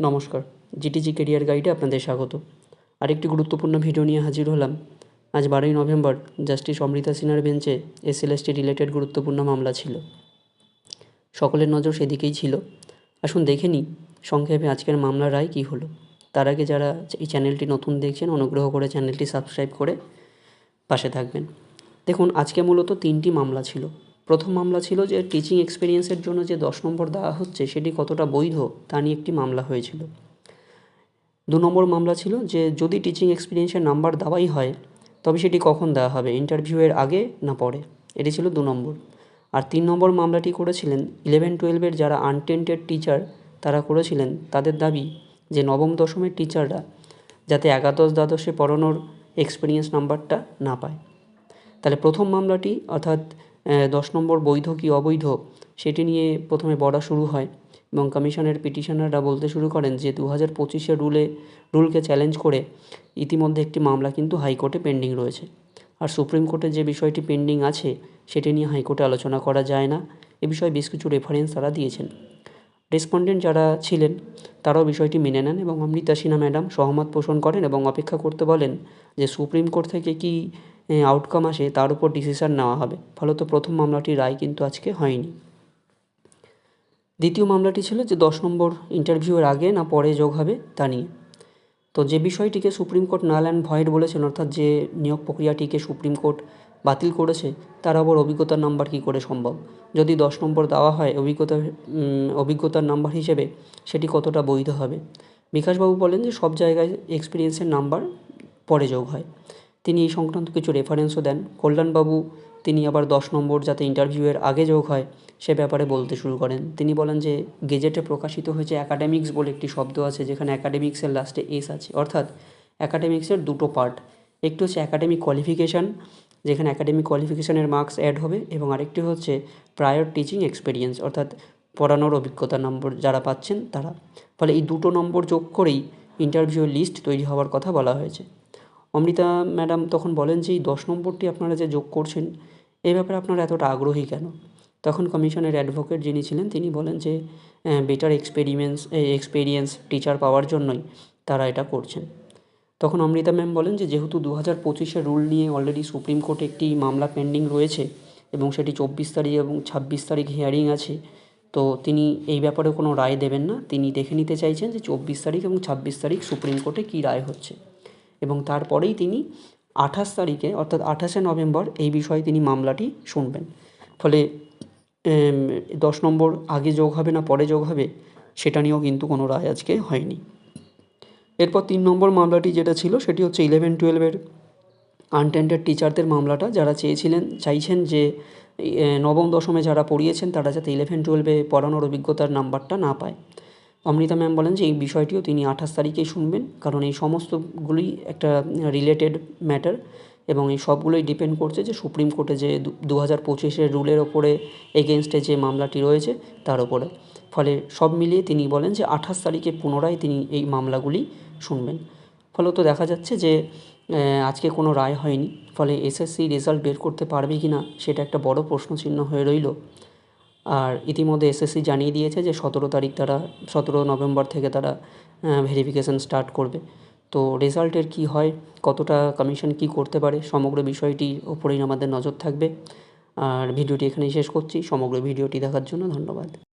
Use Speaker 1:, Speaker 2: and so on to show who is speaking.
Speaker 1: নমস্কার, জিটিজি কেরিয়ার গাইডে আপনাদের স্বাগত। আরেকটি গুরুত্বপূর্ণ ভিডিও নিয়ে হাজির হলাম। আজ বারোই নভেম্বর, জাস্টিস অমৃতা সিনহার বেঞ্চে এসএলএসটি রিলেটেড গুরুত্বপূর্ণ মামলা ছিল। সকলের নজর সেদিকেই ছিল। আসুন দেখে নিই, সংক্ষেপে আজকের মামলার রায় কী হলো। তার আগে যারা এই চ্যানেলটি নতুন দেখছেন, অনুগ্রহ করে চ্যানেলটি সাবস্ক্রাইব করে পাশে থাকবেন। দেখুন, আজকে মূলত তিনটি মামলা ছিল। প্রথম মামলা ছিল যে টিচিং এক্সপিরিয়েন্সের জন্য যে দশ নম্বর দেওয়া হচ্ছে, সেটি কতটা বৈধ তা নিয়ে একটি মামলা হয়েছিল। দু নম্বর মামলা ছিল যে যদি টিচিং এক্সপিরিয়েন্সের নাম্বার দেওয়াই হয়, তবে সেটি কখন দেওয়া হবে ইন্টারভিউয়ের আগে না পরে? এটি ছিল দু নম্বর। আর তিন নম্বর মামলাটি করেছিলেন ইলেভেন টুয়েলভের যারা আনটেন্টেড টিচার তারা করেছিলেন তাদের দাবি যে নবম, দশমের টিচাররা যাতে একাদশ, দ্বাদশে পড়ানোর এক্সপিরিয়েন্স নাম্বারটা না পায়। তাহলে প্রথম মামলাটি অর্থাৎ দশ নম্বর বৈধ কি অবৈধ সেটি নিয়ে প্রথমে বড়া শুরু হয় এবং কমিশনের পিটিশনাররা বলতে শুরু করেন যে দু হাজার পঁচিশে রুলে, রুলকে চ্যালেঞ্জ করে ইতিমধ্যে একটি মামলা কিন্তু হাইকোর্টে পেন্ডিং রয়েছে। আর সুপ্রিম কোর্টে যে বিষয়টি পেন্ডিং আছে সেটি নিয়ে হাইকোর্টে আলোচনা করা যায় না। এ বিষয়ে বেশ কিছু রেফারেন্স তারা দিয়েছেন। রেসপন্ডেন্ট যারা ছিলেন, তারাও বিষয়টি মেনে নেন এবং অমৃতা সিনহা ম্যাডাম সহমত পোষণ করেন এবং অপেক্ষা করতে বলেন যে সুপ্রিম কোর্ট থেকে কি আউটকাম আসে, তার উপর ডিসিশন নেওয়া হবে। ফলত প্রথম মামলাটির রায় কিন্তু আজকে হয়নি। দ্বিতীয় মামলাটি ছিল যে দশ নম্বর ইন্টারভিউয়ের আগে না পরে যোগ হবে তা নিয়ে। তো যে বিষয়টিকে supreme court null and void বলেছেন, অর্থাৎ যে নিয়োগ প্রক্রিয়াটিকে সুপ্রিম কোর্ট বাতিল করেছে, তার আবার অভিজ্ঞতার নাম্বার কী করে সম্ভব? যদি দশ নম্বর দেওয়া হয় অভিজ্ঞতার অভিজ্ঞতার নাম্বার হিসেবে সেটি কতটা বৈধ হবে? বিকাশবাবু বলেন যে সব জায়গায় এক্সপিরিয়েন্সের নাম্বার পরে যোগ হয়। তিনি এই সংক্রান্ত কিছু রেফারেন্সও দেন। কল্যাণবাবু, তিনি আবার দশ নম্বর যাতে ইন্টারভিউয়ের আগে যোগ হয়, সে ব্যাপারে বলতে শুরু করেন। তিনি বলেন যে, গেজেটে প্রকাশিত হয়েছে অ্যাকাডেমিক্স বলে একটি শব্দ আছে, যেখানে অ্যাকাডেমিক্সের লাস্টে এস আছে। অর্থাৎ অ্যাকাডেমিক্সের দুটো পার্ট একটি হচ্ছে অ্যাকাডেমিক কোয়ালিফিকেশান যেখানে অ্যাকাডেমিক কোয়ালিফিকেশানের মার্কস অ্যাড হবে, এবং আরেকটি হচ্ছে প্রায়র টিচিং এক্সপিরিয়েন্স অর্থাৎ পড়ানোর অভিজ্ঞতা নম্বর যারা পাচ্ছেন তারা। ফলে এই দুটো নম্বর যোগ করেই ইন্টারভিউয়ের লিস্ট তৈরি হওয়ার কথা বলা হয়েছে। অমৃতা ম্যাডাম তখন বলেন যে, এই দশ নম্বরটি আপনারা যে যোগ করছেন, এ ব্যাপারে আপনারা এতটা আগ্রহী কেন? তখন কমিশনের অ্যাডভোকেট যিনি ছিলেন, তিনি বলেন যে বেটার এক্সপেরিমেন্স এক্সপেরিয়েন্স টিচার পাওয়ার জন্যই তারা এটা করছেন। তখন অমৃতা ম্যাম বলেন যে, যেহেতু দু হাজার পঁচিশের রুল নিয়ে অলরেডি সুপ্রিম কোর্টে একটি মামলা পেন্ডিং রয়েছে এবং সেটি চব্বিশ তারিখ এবং ছাব্বিশ তারিখ হিয়ারিং আছে, তো তিনি এই ব্যাপারে কোনো রায় দেবেন না। তিনি দেখে নিতে চাইছেন যে, চব্বিশ তারিখ এবং ছাব্বিশ তারিখ সুপ্রিম কোর্টে কী রায় হচ্ছে। এবং তারপরেই তিনি আঠাশ তারিখে, অর্থাৎ আঠাশে নভেম্বর এই বিষয়ে তিনি মামলাটি শুনবেন। ফলে দশ নম্বর আগে যোগ হবে না, পরে যোগ হবে, সেটা নিয়েও কিন্তু কোনো রায় আজকে হয়নি। এরপর তিন নম্বর মামলাটি যেটা ছিল, সেটি হচ্ছে ইলেভেন টুয়েলভের আনটেন্ডেড টিচারদের মামলাটা। যারা চেয়েছিলেন, চাইছেন যে নবম, দশমে যারা পড়িয়েছেন, তারা যাতে ইলেভেন টুয়েলভে পড়ানোর অভিজ্ঞতার নাম্বারটা না পায়। অমৃতা ম্যাম বলেন যে এই বিষয়টিও তিনি আঠাশ তারিখেই শুনবেন, কারণ এই সমস্তগুলি একটা রিলেটেড ম্যাটার এবং এই সবগুলোই ডিপেন্ড করছে যে সুপ্রিম কোর্টে যে দু হাজার পঁচিশের রুলের ওপরে এগেনস্টে যে মামলাটি রয়েছে তার ওপরে। ফলে সব মিলিয়ে তিনি বলেন যে আঠাশ তারিখে পুনরায় তিনি এই মামলাগুলি শুনবেন। ফলত দেখা যাচ্ছে যে আজকে কোনো রায় হয়নি, ফলে এসএসসি রেজাল্ট বের করতে পারবে কি না সেটা একটা বড় প্রশ্নচিহ্ন হয়ে রইল। আর ইতিমধ্যে এসএসসি জানিয়ে দিয়েছে যে সতেরো তারিখ তারা, সতেরো নভেম্বর থেকে তারা ভেরিফিকেশান স্টার্ট করবে। তো রেজাল্টের কি হয়, কতটা কমিশন কি করতে পারে, সমগ্র বিষয়টির ওপরেই আমাদের নজর থাকবে। আর ভিডিওটি এখানেই শেষ করছি, সমগ্র ভিডিওটি দেখার জন্য ধন্যবাদ।